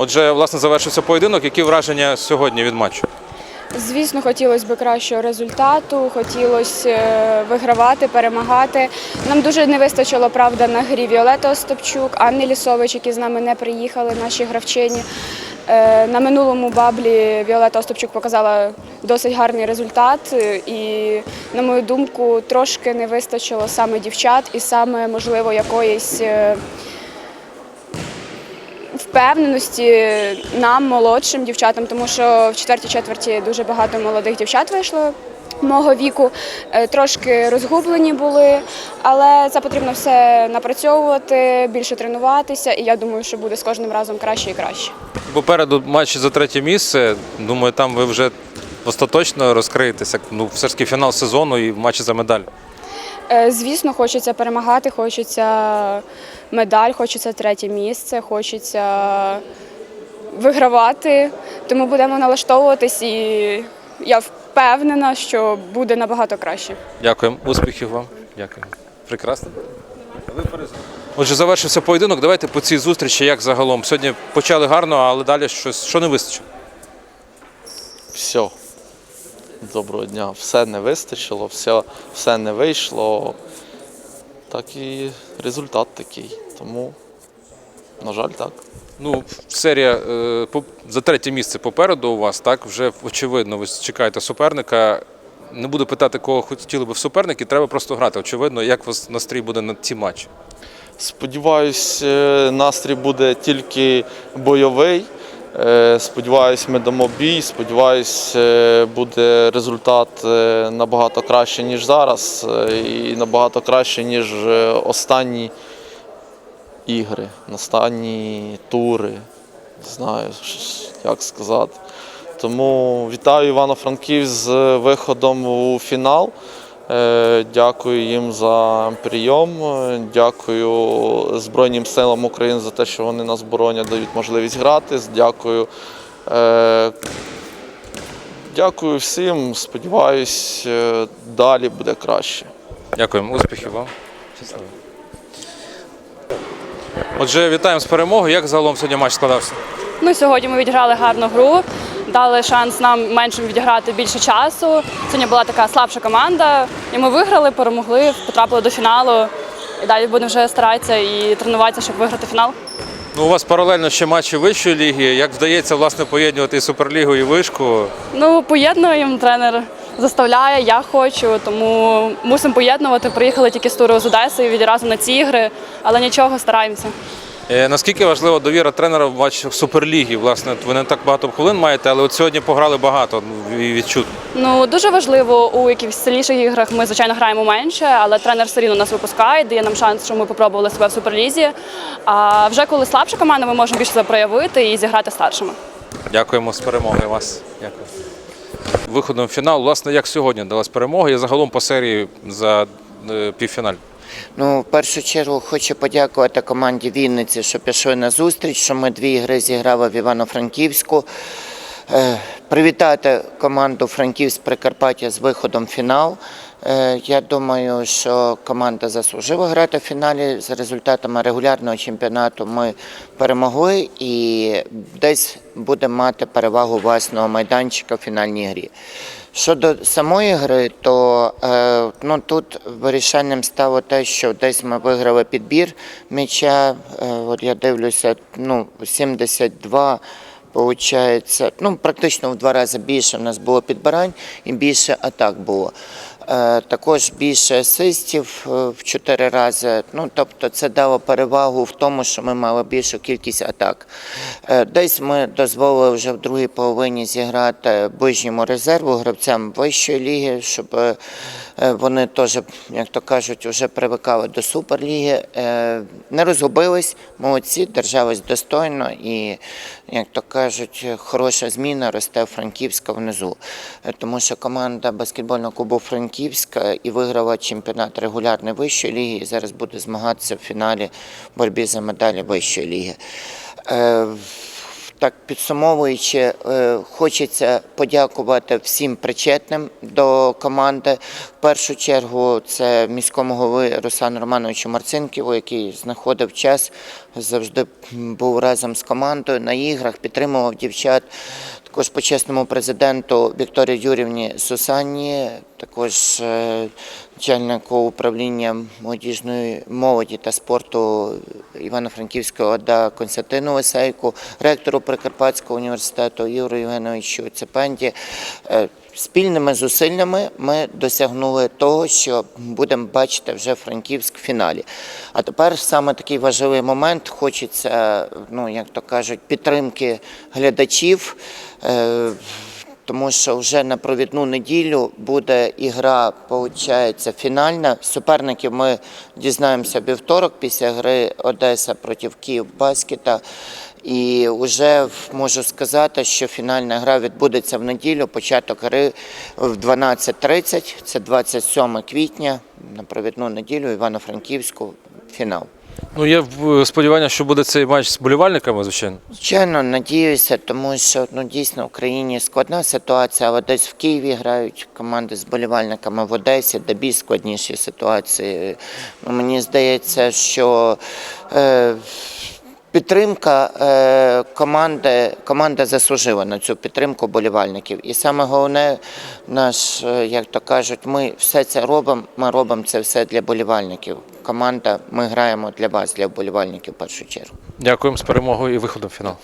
Отже, власне, завершився поєдинок. Які враження сьогодні від матчу? Звісно, хотілося б кращого результату, хотілося е, вигравати, перемагати. Нам дуже не вистачило, правда, на грі Віолета Остапчук, Анни Лісович, які з нами не приїхали, наші гравчині. Е, На минулому баблі Віолета Остапчук показала досить гарний результат, е, і, на мою думку, трошки не вистачило саме дівчат і саме, можливо, якоїсь. Впевненості нам, молодшим дівчатам, тому що в четвертій четверті дуже багато молодих дівчат вийшло. Мого віку Е, трошки розгублені були, але це потрібно все напрацьовувати, більше тренуватися, і я думаю, що буде з кожним разом краще і краще. Попереду матчі за третє місце. Думаю, там ви вже остаточно розкриєтеся. Ну, все ж таки фінал сезону і матчі за медаль. Е, Звісно, хочеться перемагати, хочеться медаль, хочеться третє місце, хочеться вигравати. Тому будемо налаштовуватись і я впевнена, що буде набагато краще. Дякуємо. Успіхів вам. Дякую. Прекрасно. Отже, завершився поєдинок. Давайте по цій зустрічі, як загалом. Сьогодні почали гарно, але далі щось що не вистачило. все. Доброго дня. Все не вистачило, все, все не вийшло. Так і результат такий. Тому, на жаль, так. Ну, серія е, за третє місце попереду у вас, так вже очевидно, ви чекаєте суперника. Не буду питати, кого хотіли би в суперники, треба просто грати. Очевидно, як у вас настрій буде на ці матчі. Сподіваюсь, е, настрій буде тільки бойовий. Е, Сподіваюсь, ми дамо бій. Сподіваюсь, е, буде результат е, набагато краще, ніж зараз, і набагато краще, ніж останні ігри, останні тури. Не знаю, як сказати. Тому вітаю Івано-Франківськ з виходом у фінал. Е, Дякую їм за прийом. Дякую Збройним силам України за те, що вони нас боронять, дають можливість грати. Дякую. е, Дякую всім. Сподіваюсь, е, далі буде краще. Дякуємо, успіхів вам. Отже, вітаємо з перемогою. Як загалом сьогодні матч складався? Ну, сьогодні ми відіграли гарну гру, дали шанс нам меншим відіграти більше часу. Сьогодні була така слабша команда, і ми виграли, перемогли, потрапили до фіналу. І далі будемо вже старатися і тренуватися, щоб виграти фінал. Ну, у вас паралельно ще матчі вищої ліги. Як вдається власне поєднувати і суперлігу, і вишку? Ну, поєднуємо тренер. Заставляє, я хочу, тому мусимо поєднувати. Приїхали тільки з туру з Одеси відразу на ці ігри, але нічого, стараємося. Е, Наскільки важлива довіра тренера в матчах суперліги? Власне, ви не так багато хвилин маєте, але от сьогодні пограли багато ну, і відчутно. Ну дуже важливо у якихось сильніших іграх. Ми звичайно граємо менше, але тренер все рівно нас випускає, дає нам шанс, що ми попробували себе в суперлізі. А вже коли слабша команда, ми можемо більше себе проявити і зіграти старшими. Дякуємо з перемогою вас. Дякую. Виходом в фінал, власне, як сьогодні далась перемога і загалом по серії за е, півфіналь. Ну, в першу чергу хочу подякувати команді Вінниці, що пішли на зустріч, що ми дві гри зіграли в Івано-Франківську. Е, Привітати команду Франківськ Прикарпаття з виходом в фінал. Е, Я думаю, що команда заслужила грати в фіналі. За результатами регулярного чемпіонату ми перемогли і десь будемо мати перевагу власного майданчика в фінальній грі. Щодо самої гри, то е, ну, тут вирішальним стало те, що десь ми виграли підбір м'яча. Е, от я дивлюся, ну, 72. Получається, ну практично в два рази більше в нас було підбирань і більше атак було. Е, також більше асистів е, в чотири рази. Ну тобто це дало перевагу в тому, що ми мали більшу кількість атак. Е, десь ми дозволили вже в другій половині зіграти ближньому резерву гравцям вищої ліги, щоб вони теж, як то кажуть, вже привикали до суперліги. Не розгубились, молодці, держались достойно і, як то кажуть, хороша зміна росте Франківська внизу. Е, Тому що команда баскетбольного клубу Франківська і виграла чемпіонат регулярної вищої ліги і зараз буде змагатися в фіналі боротьбі за медалі вищої ліги. Так підсумовуючи, е, хочеться подякувати всім причетним до команди. В першу чергу це міському голови Руслану Романовичу Марцинківу, який знаходив час, завжди був разом з командою на іграх, підтримував дівчат. Також почесному президенту Вікторії Юрівні Сусанні, також е, начальнику управління молодіжної молоді та спорту Івано-Франківської ОДА Константину Висейку, ректору Прикарпатського університету Юрію Євгеновичу Цепенді. Е, Спільними зусиллями ми досягнули того, що будемо бачити вже Франківськ в фіналі. А тепер саме такий важливий момент. Хочеться, ну як то кажуть, підтримки глядачів. Тому що вже на провідну неділю буде ігра, виходить, фінальна. Суперників ми дізнаємося вівторок після гри Одеса проти Київ Баскета. І вже можу сказати, що фінальна гра відбудеться в неділю. Початок гри в 12.30, це 27 квітня, на провідну неділю Івано-Франківську фінал. Ну, є в- сподівання, що буде цей матч з болівальниками, звичайно. Звичайно, надіюся, тому що ну дійсно в Україні складна ситуація, але десь в Києві грають команди з болівальниками в Одесі, де більш складніші ситуації. Ну, мені здається, що е, підтримка е, команди, команда заслужила на цю підтримку болівальників. І саме головне, наш, е, як то кажуть, ми все це робимо, ми робимо це все для болівальників. Команда, ми граємо для вас, для болівальників. в першу чергу. Дякуємо з перемогою і виходом в фінал.